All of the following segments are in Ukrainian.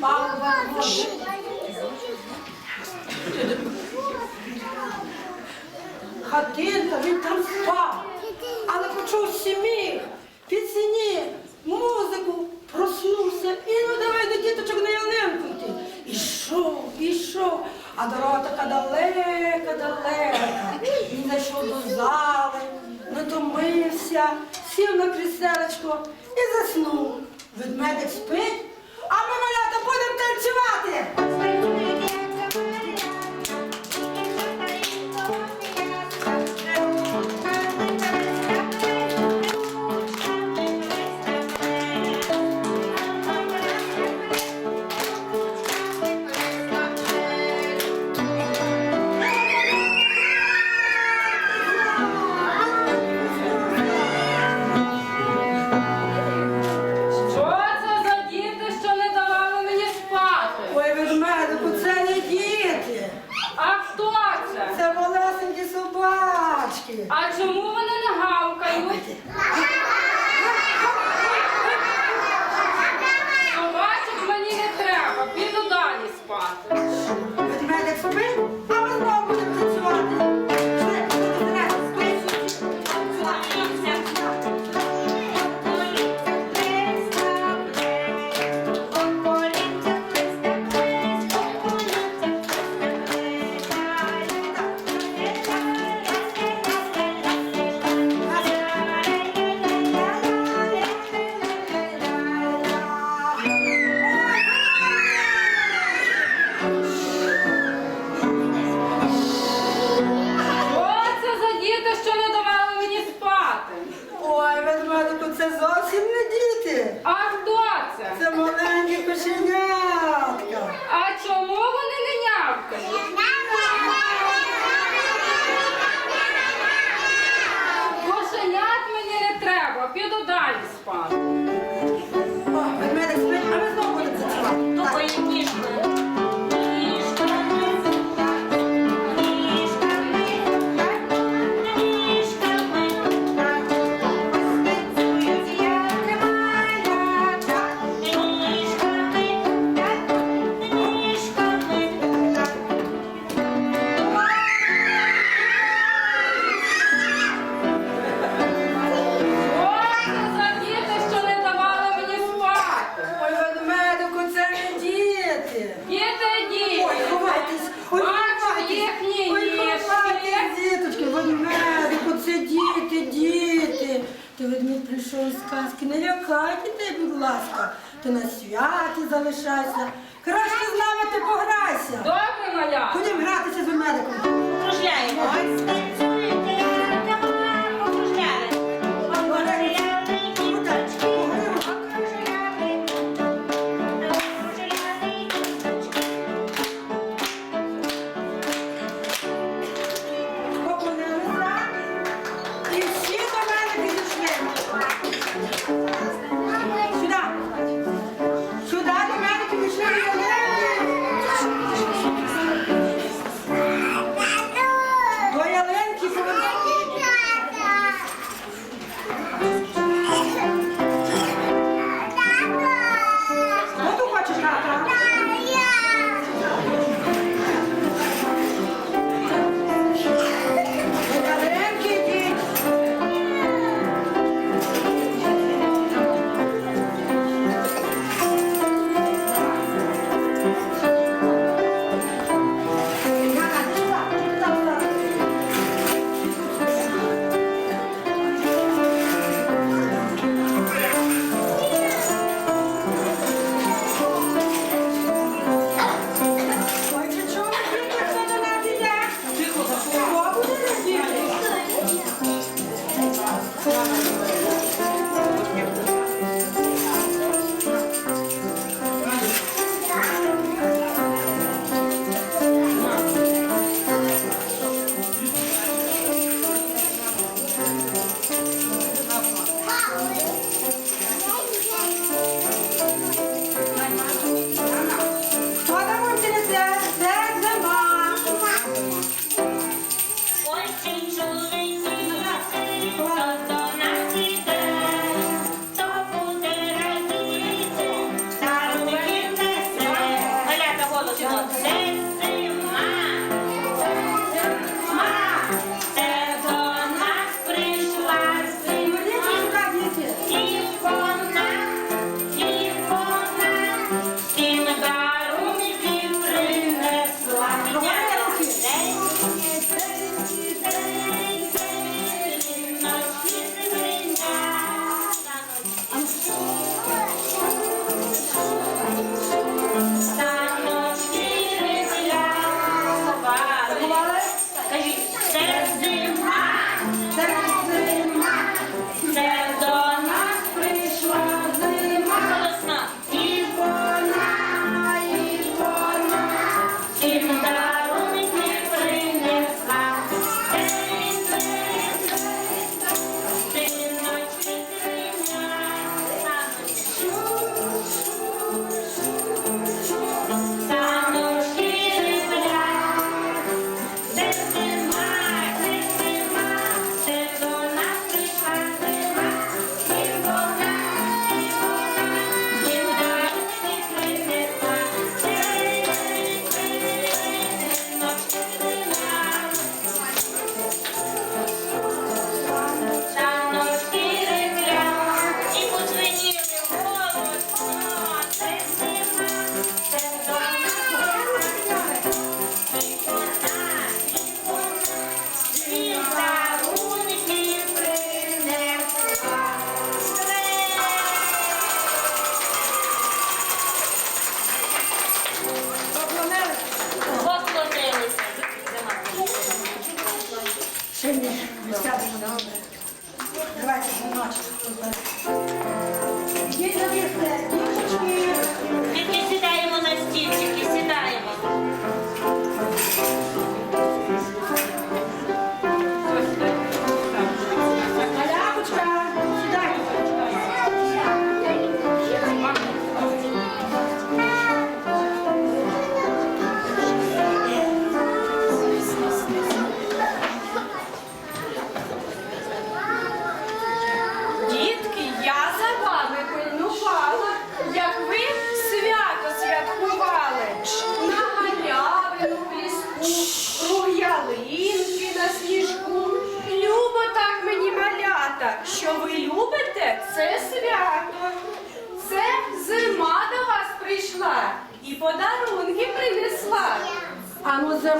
палива воду. Хатинка, він там спав, але почув сім'ї, під сіні, музику, проснувся і ну давай до діточок на ялинку йти. Ішов, ішов, а дорога така далека, далека. Він зайшов до зали, натомився, сів на кріселечко і заснув. Ведмедик спить, а ми маля будемо танцювати. Aç. казки, не лякайте дітей, будь ласка, ти на святі залишайся. Краще з нами ти пограйся. Добре, маля. Ходім гратися з медиком. Кружляємо.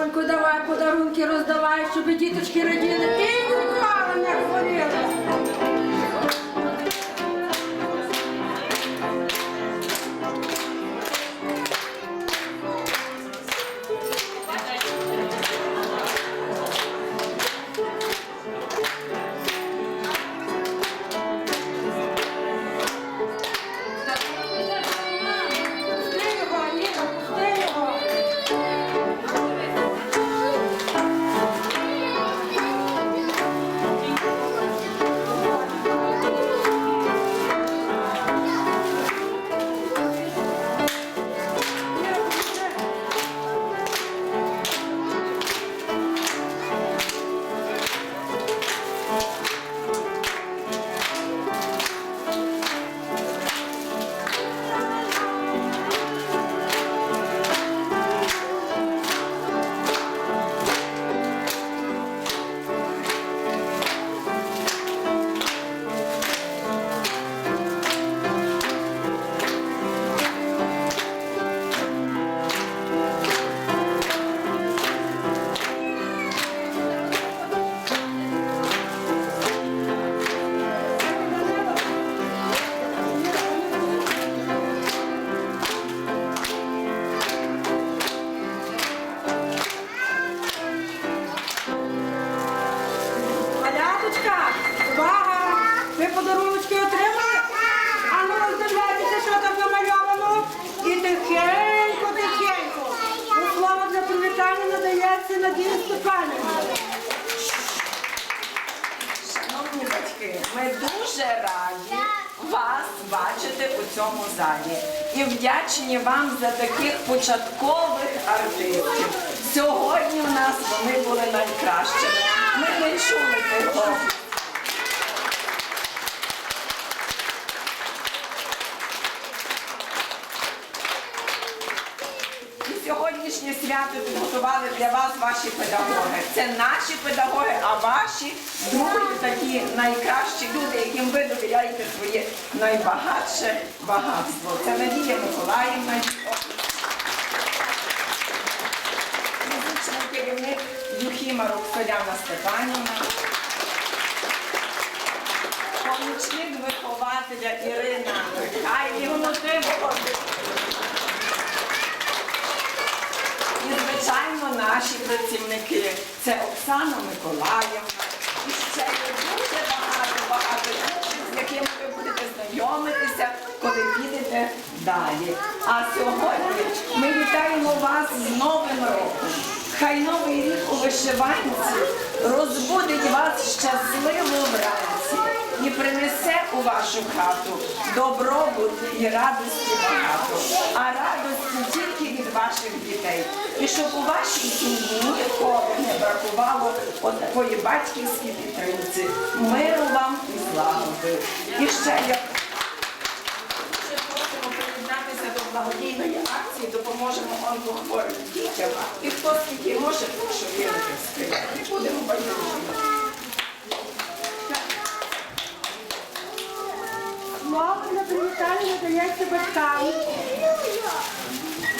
Ну, давай подарунки роздавай, щоб діточки раділи Ви подаруночки отримали? А ну роздивляйтеся, що там намальовано. І тихенько, тихенько. Бо слово для привітання надається Надії Степанівні. Шановні батьки, ми дуже раді вас бачити у цьому залі і вдячні вам за таких початкових артистів. Сьогодні у нас вони були найкращими. Ми не чули того. І сьогоднішнє свято підготували для вас ваші педагоги. Це наші педагоги, а ваші другі такі найкращі люди, яким ви довіряєте своє найбагатше багатство. Це Надія Миколаївна. Музичний керівник Юхіма Роксоляна Степанівна. Помічник вихователя Ірина Михайлівна. І, звичайно, наші працівники. Це Оксана Миколаївна. І ще є дуже багато, багато інших, з якими ви будете знайомитися, коли підете далі. А сьогодні ми вітаємо вас з Новим роком. Хай новий рік у вишиванці розбудить вас щасливо вранці і принесе у вашу хату добробут і радості багато, а радості тільки ваших дітей. І щоб у вашій сім'ї ніколи не бракувало такої батьківської підтримці, миру вам і злагоди. І ще як ще просимо приєднатися до благодійної акції, допоможемо онкохворим дітям. І хто скільки може, що вірити сприяти. Будемо байдужими. Слово для привітання надається батькам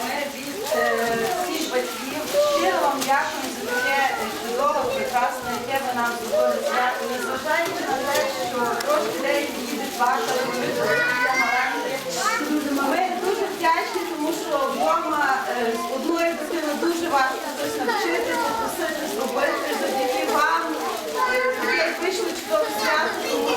ми від е, всіх батьків щиро вам дякуємо за таке е, чудове, прекрасне, яке ви нам зробили свято. Незважаючи на те, що трошки деякі діти плакали, ми дуже вдячні, тому що вдома е, з одної дитини дуже важко щось навчити, попросити зробити завдяки вам. Таке вийшли чудове свято.